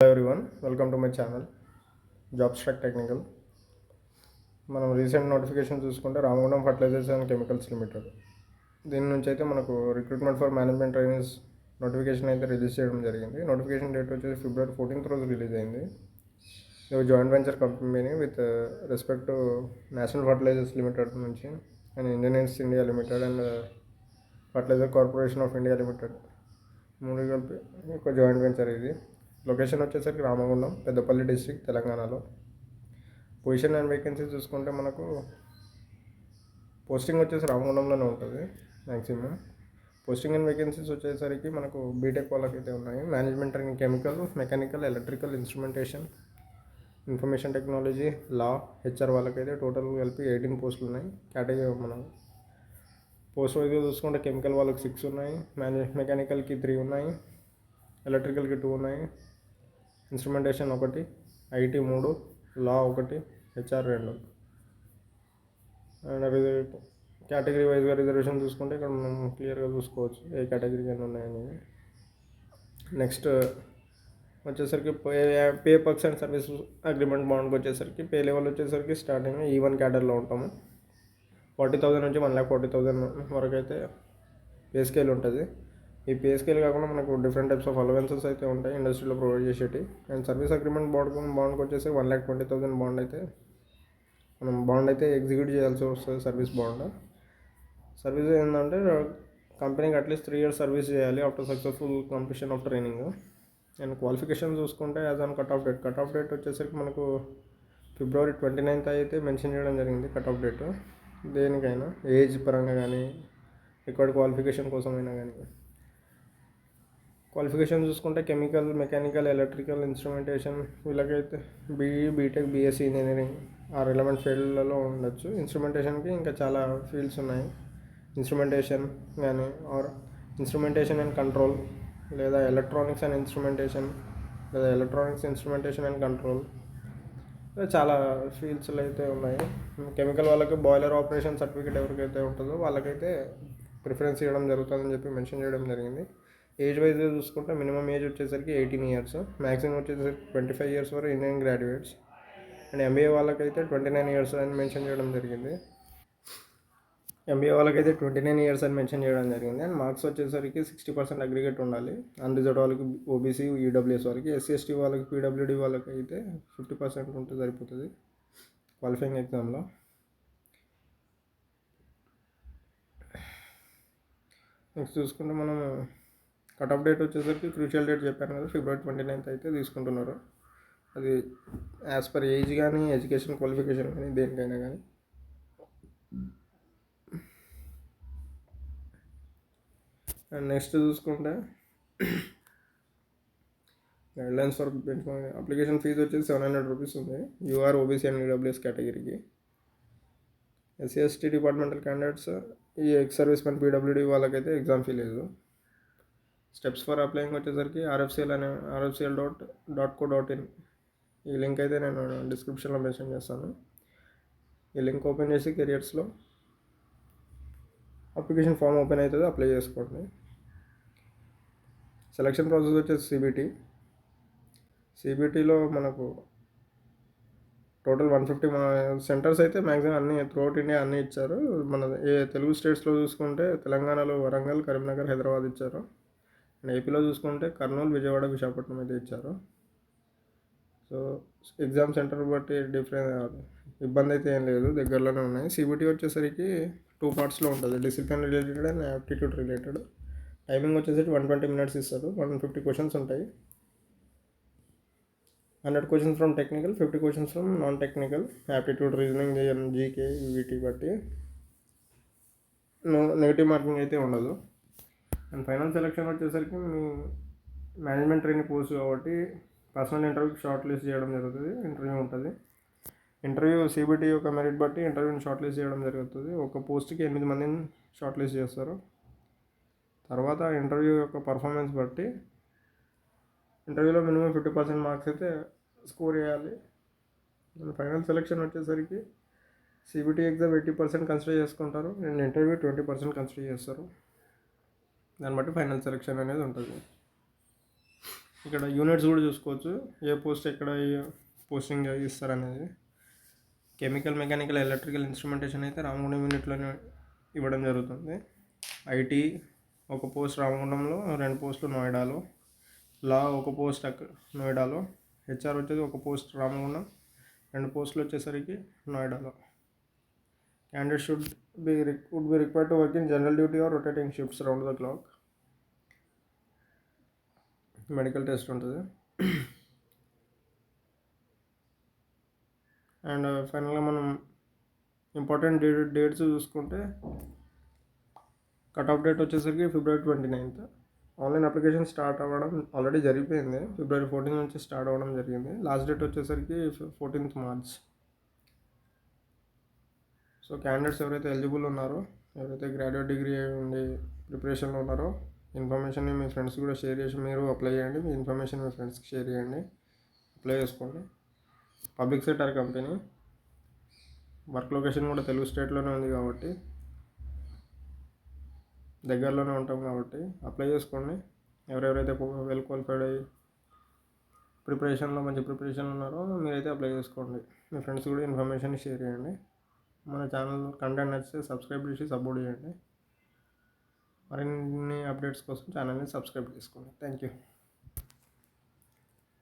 Hello everyone welcome to my channel job struck technical మనం recent notification చూసుకుంటే Ramagundam fertilizers and chemicals limited దీని నుంచి అయితే మనకు recruitment for management trainings notification అయితే రిలీజ్ చేయడం జరిగింది. నోటిఫికేషన్ డేట్ వచ్చేసి ఫిబ్రవరి ఫోర్టీన్త్ రోజు రిలీజ్ అయింది. ఇది joint venture company with respect to national fertilizers limited నుంచి and engineers India limited and fertilizer corporation of India limited మూడు కలిపి ఒక జాయింట్ వెంచర్ ఇది. లొకేషన్ వచ్చేసరికి రామగుండం పెద్దపల్లి డిస్ట్రిక్ట్ తెలంగాణలో. పొజిషన్ అండ్ వేకెన్సీ చూసుకుంటే మనకు పోస్టింగ్ వచ్చేసి రామగుండంలోనే ఉంటుంది మ్యాక్సిమం పోస్టింగ్ అండ్ వేకెన్సీస్ వచ్చేసరికి మనకు బీటెక్ వాళ్ళకి అయితే ఉన్నాయి. Management and chemical mechanical electrical instrumentation information technology law HR వాళ్ళకైతే టోటల్ కలిపి ఎయిటీన్ పోస్టులు ఉన్నాయి. కేటగిరీ మనం పోస్ట్ వైజ్గా చూసుకుంటే కెమికల్ వాళ్ళకి సిక్స్ ఉన్నాయి. మేనేజ్ మెకానికల్కి త్రీ ఉన్నాయి. ఎలక్ట్రికల్కి టూ ఉన్నాయి. ఇన్స్ట్రుమెంటేషన్ ఒకటి ఐటీ మూడు లా ఒకటి హెచ్ఆర్ రెండు. అండ్ కేటగిరీ వైజ్గా రిజర్వేషన్ చూసుకుంటే ఇక్కడ మనం క్లియర్గా చూసుకోవచ్చు ఏ కేటగిరీ ఎన్ని ఉన్నాయనేది. నెక్స్ట్ వచ్చేసరికి pay pay perks and service agreement బాండ్కి వచ్చేసరికి పే లెవెల్ వచ్చేసరికి స్టార్టింగ్ ఈ వన్ క్యాటర్లో ఉంటాము. ఫార్టీ థౌజండ్ నుంచి వన్ ల్యాక్ ఫార్టీ థౌజండ్ వరకు అయితే పే స్కేల్ ఉంటుంది. ఈ పే స్కేల్ కాకుండా మనకు డిఫరెంట్ టైప్స్ ఆఫ్ అలవెన్సెస్ అయితే ఉంటాయి ఇండస్ట్రీలో ప్రొవైడ్ చేసేటి. అండ్ సర్వీస్ అగ్రిమెంట్ బాండ్ బాండ్కి వచ్చేసి one lakh twenty thousand bond అయితే మనం బాండ్ అయితే ఎగ్జిక్యూట్ చేయాల్సి వస్తుంది సర్వీస్ బాండ్ సర్వీస్ ఏంటంటే కంపెనీకి at least three years service చేయాలి after successful completion of training and qualification చూసుకుంటే as on cut off date cut off date వచ్చేసరికి మనకు ఫిబ్రవరి ట్వంటీ నైన్త్ అయితే మెన్షన్ చేయడం జరిగింది కట్ ఆఫ్ డేట్ దేనికైనా ఏజ్ పరంగా కానీ రికార్డ్ క్వాలిఫికేషన్ కోసమైనా కానీ. క్వాలిఫికేషన్ చూసుకుంటే కెమికల్ మెకానికల్ ఎలక్ట్రికల్ ఇన్స్ట్రుమెంటేషన్ వీళ్ళకైతే బీఈ బీటెక్ బీఎస్సీ ఇంజనీరింగ్ ఆ రిలవెంట్ ఫీల్డ్లలో ఉండొచ్చు. ఇన్స్ట్రుమెంటేషన్కి ఇంకా చాలా ఫీల్డ్స్ ఉన్నాయి. ఇన్స్ట్రుమెంటేషన్ కానీ ఆర్ ఇన్స్ట్రుమెంటేషన్ అండ్ కంట్రోల్ లేదా ఎలక్ట్రానిక్స్ అండ్ ఇన్స్ట్రుమెంటేషన్ లేదా ఎలక్ట్రానిక్స్ ఇన్స్ట్రుమెంటేషన్ అండ్ కంట్రోల్ చాలా ఫీల్డ్స్లో అయితే ఉన్నాయి. కెమికల్ వాళ్ళకి బాయిలర్ ఆపరేషన్ సర్టిఫికేట్ ఎవరికైతే ఉంటుందో వాళ్ళకైతే ప్రిఫరెన్స్ ఇవ్వడం జరుగుతుందని చెప్పి మెన్షన్ చేయడం జరిగింది. ఏజ్ వైజ్గా చూసుకుంటే మినిమం ఏజ్ వచ్చేసరికి ఎయిటీన్ ఇయర్స్. మ్యాక్సిమం వచ్చేసరికి ట్వంటీ ఫైవ్ ఇయర్స్ వరకు ఇండియన్ గ్రాడ్యుయేట్స్. అండ్ ఎంబీఏ వాళ్ళకైతే ట్వంటీ నైన్ ఇయర్స్ అని మెన్షన్ చేయడం జరిగింది. ఎంబీఏ వాళ్ళకైతే ట్వంటీ నైన్ ఇయర్స్ అని మెన్షన్ చేయడం జరిగింది. అండ్ మార్క్స్ వచ్చేసరికి సిక్స్టీ పర్సెంట్ అగ్రిగేట్ ఉండాలి. అన్రిజర్వ్ వాళ్ళకి ఓబీసీ ఈడబ్ల్యూఎస్ వాళ్ళకి ఎస్సీ ఎస్టీ వాళ్ళకి పీడబ్ల్యూడీ వాళ్ళకి అయితే ఫిఫ్టీ పర్సెంట్ ఉంటే సరిపోతుంది క్వాలిఫైయింగ్ ఎగ్జామ్లో. నెక్స్ట్ చూసుకుంటే మనం కట్ ఆఫ్ డేట్ వచ్చేసరికి క్రూషియల్ డేట్ చెప్పాను కదా ఫిబ్రవరి ట్వంటీ నైన్త్ అయితే తీసుకుంటున్నారు. అది యాజ్ పర్ ఏజ్ కానీ ఎడ్యుకేషన్ క్వాలిఫికేషన్ కానీ దేనికైనా కానీ అండ్ నెక్స్ట్ చూసుకుంటే గైడ్లైన్స్ ఫర్ అప్లికేషన్ ఫీజు వచ్చేసి సెవెన్ హండ్రెడ్ రూపీస్ ఉంది. యూఆర్ ఓబీసీ అండ్ ఈడబ్ల్యూఎస్ కేటగిరీకి. ఎస్సీ ఎస్టీ డిపార్ట్మెంటల్ క్యాండిడేట్స్ ఈ ఎక్స్ సర్వీస్ మెన్ పీడబ్ల్యూడి వాళ్ళకైతే ఎగ్జామ్ ఫీ లేదు. స్టెప్స్ ఫర్ అప్లయింగ్ వచ్చేసరికి ఆర్ఎఫ్సిఎల్ అనే RFCL dot dot co dot in ఈ link అయితే నేను డిస్క్రిప్షన్లో మెన్షన్ చేస్తాను. ఈ లింక్ ఓపెన్ చేసి కెరియర్స్లో అప్లికేషన్ ఫామ్ ఓపెన్ అవుతుంది అప్లై చేసుకోండి. సెలక్షన్ ప్రాసెస్ వచ్చేసి సిబిటీ సిబిటీలో మనకు టోటల్ వన్ ఫిఫ్టీ సెంటర్స్ అయితే మ్యాక్సిమం అన్ని త్రూఅవుట్ ఇండియా అన్నీ ఇచ్చారు. మన ఏ తెలుగు స్టేట్స్లో చూసుకుంటే తెలంగాణలో వరంగల్ కరీంనగర్ హైదరాబాద్ ఇచ్చారు. అండ్ ఏపీలో చూసుకుంటే కర్నూలు విజయవాడ విశాఖపట్నం అయితే ఇచ్చారు. సో ఎగ్జామ్ సెంటర్ బట్టి డిఫరెంట్ ఇబ్బంది అయితే ఏం లేదు దగ్గరలోనే ఉన్నాయి. సిబిటీ వచ్చేసరికి టూ పార్ట్స్లో ఉంటుంది. Discipline related and aptitude related timing వచ్చేసరికి వన్ ట్వంటీ మినిట్స్ ఇస్తారు. వన్ ఫిఫ్టీ క్వశ్చన్స్ ఉంటాయి. Hundred questions from technical fifty questions from non technical aptitude reasoning GK వీటి బట్టి. నో నెగిటివ్ మార్కింగ్ అయితే ఉండదు. అండ్ ఫైనల్ సెలెక్షన్ వచ్చేసరికి మీ మేనేజ్మెంట్ ట్రైనింగ్ పోస్ట్ కాబట్టి పర్సనల్ ఇంటర్వ్యూకి షార్ట్ లిస్ట్ చేయడం జరుగుతుంది ఇంటర్వ్యూ ఉంటుంది. ఇంటర్వ్యూ సీబీటీ యొక్క మెరిట్ బట్టి ఇంటర్వ్యూని షార్ట్ లిస్ట్ చేయడం జరుగుతుంది. ఒక పోస్ట్కి ఎనిమిది మందిని షార్ట్ లిస్ట్ చేస్తారు. తర్వాత ఇంటర్వ్యూ యొక్క పర్ఫార్మెన్స్ బట్టి ఇంటర్వ్యూలో మినిమం ఫిఫ్టీ పర్సెంట్ మార్క్స్ అయితే స్కోర్ చేయాలి. ఫైనల్ సెలెక్షన్ వచ్చేసరికి CBT exam eighty percent consider చేసుకుంటారు. And interview twenty percent consider చేస్తారు. దాన్ని బట్టి ఫైనల్ సెలెక్షన్ అనేది ఉంటుంది. ఇక్కడ యూనిట్స్ కూడా చూసుకోవచ్చు. ఏ పోస్ట్ ఎక్కడ పోస్టింగ్ ఇస్తారనేది. కెమికల్ మెకానికల్ ఎలక్ట్రికల్ ఇన్స్ట్రుమెంటేషన్ అయితే రామగుండం యూనిట్లోనే ఇవ్వడం జరుగుతుంది. ఐటీ ఒక పోస్ట్ రామగుండంలో రెండు పోస్టులు నోయిడాలో. లా ఒక పోస్ట్ అక్క నోయిడాలో. హెచ్ఆర్ వచ్చేది ఒక పోస్ట్ రామగుండం రెండు పోస్టులు వచ్చేసరికి నోయిడాలో. Candidate should be would be required to work in general duty or rotating shifts round the clock medical test ఉంటుంది. అండ్ ఫైనల్గా మనం ఇంపార్టెంట్ డేట్ డేట్స్ చూసుకుంటే కట్ ఆఫ్ డేట్ వచ్చేసరికి February twenty ninth online application start అవ్వడం already జరిగిపోయింది. February fourteen నుంచి start అవ్వడం జరిగింది. లాస్ట్ డేట్ వచ్చేసరికి ఫోర్టీన్త్ మార్చ్ సో క్యాండిడేట్స్ ఎవరైతే ఎలిజిబుల్ ఉన్నారో ఎవరైతే గ్రాడ్యుయేట్ డిగ్రీ ఉండి ప్రిపరేషన్లో ఉన్నారో ఇన్ఫర్మేషన్ మీ ఫ్రెండ్స్ కూడా షేర్ చేసి మీరు అప్లై చేయండి. మీ ఇన్ఫర్మేషన్ మీ ఫ్రెండ్స్కి షేర్ చేయండి. అప్లై చేసుకోండి. Public sector company work location కూడా తెలుగు స్టేట్లోనే ఉంది కాబట్టి దగ్గరలోనే ఉంటాం కాబట్టి అప్లై చేసుకోండి. ఎవరెవరైతే వెల్ క్వాలిఫైడ్ అయ్యి ప్రిపరేషన్లో మంచి ప్రిపరేషన్ ఉన్నారో మీరైతే అప్లై చేసుకోండి. మీ ఫ్రెండ్స్ కూడా ఇన్ఫర్మేషన్ షేర్ చేయండి. మన ఛానల్ కంటెంట్ నచ్చితే సబ్స్క్రైబ్ చేసి సపోర్ట్ చేయండి. మరిన్ని అప్డేట్స్ కోసం ఛానల్ని సబ్స్క్రైబ్ చేసుకోండి. Thank you